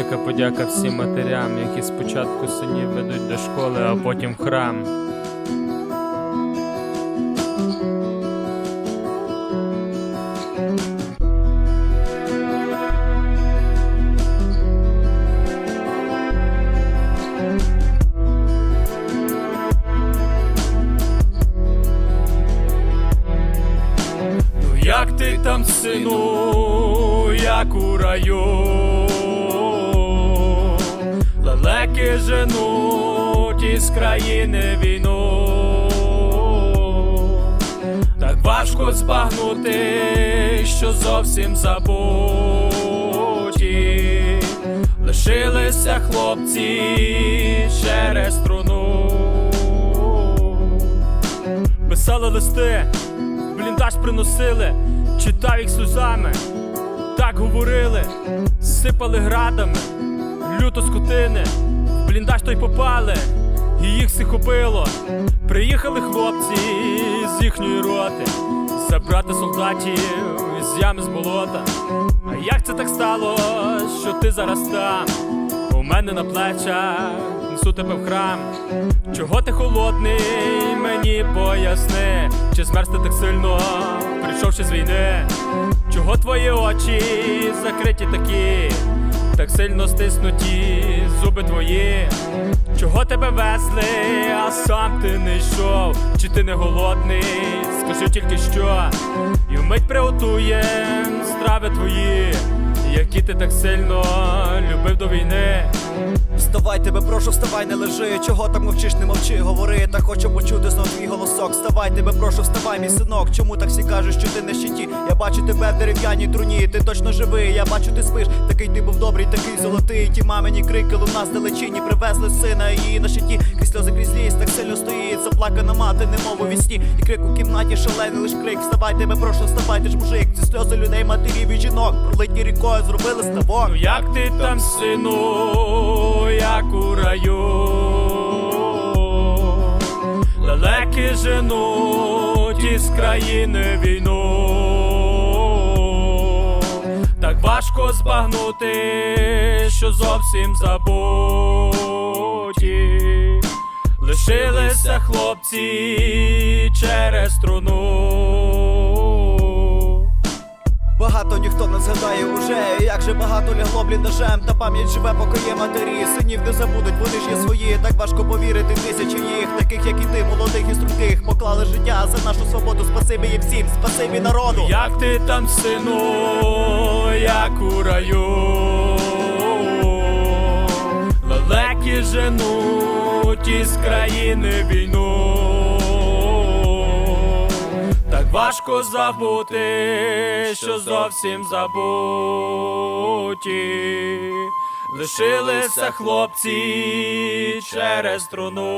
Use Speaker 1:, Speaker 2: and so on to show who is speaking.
Speaker 1: Велика подяка всім матерям, які спочатку синів ведуть до школи, а потім в храм. Ну як ти там, сину, як у раю? Лелеки женуть із країни війну. Так важко збагнути, що зовсім забуті. Лишилися хлопці через труну. Писали листи, бліндаж приносили, читав їх сльозами, так говорили, сипали градами, люто скотини, бліндаж той попали, і їх всіх убило. Приїхали хлопці з їхньої роти, забрати солдатів з ями з болота. А як це так стало, що ти зараз там? У мене на плечах несу тебе в храм. Чого ти холодний, мені поясни, чи змерз ти так сильно, прийшовши з війни? Чого твої очі закриті такі, так сильно стиснуті зуби твої? Чого тебе везли, а сам ти не йшов? Чи ти не голодний? Скажи тільки що, і вмить приготуєм страви твої, які ти так сильно любив до війни.
Speaker 2: Вставай, тебе прошу, вставай, не лежи. Чого так мовчиш, не мовчи, говори. Та хочу почути знов твій голосок. Вставай, тебе прошу, вставай, мій синок. Чому так всі кажуть, що ти на щиті? Я бачу тебе в дерев'яній труні, ти точно живий. Я бачу, ти спиш. Такий ти був добрий, такий золотий. Ті мамині крики луна з привезли сина її на щиті. Крізь сльози крізь ліс, так сильно стоїть. Заплакана мати, немов у вісні. І крик у кімнаті шалений лиш крик. Вставай, тебе прошу, вставай, ти ж мужик. Ці сльози людей, матерів і жінок. Пролиті рікою зробили ставок.
Speaker 1: Ну як ти там, сину, як у раю? Лелеки женуть із країни війну. Так важко збагнути, що зовсім забуті. Лишилися хлопці через труну.
Speaker 2: Багато ніхто не згадає уже, як же багато лягло бліндажем, та пам'ять живе, поки є матері. Синів не забудуть, вони ж є свої. Так важко повірити тисячі їх, таких як і ти, молодих і струнких, поклали життя за нашу свободу. Спасибі їм всім, спасибі народу.
Speaker 1: Як ти там, сину, як у раю? Лелеки женуть із країни війну. Важко забути, що зовсім забуті. Лишилися хлопці через труну.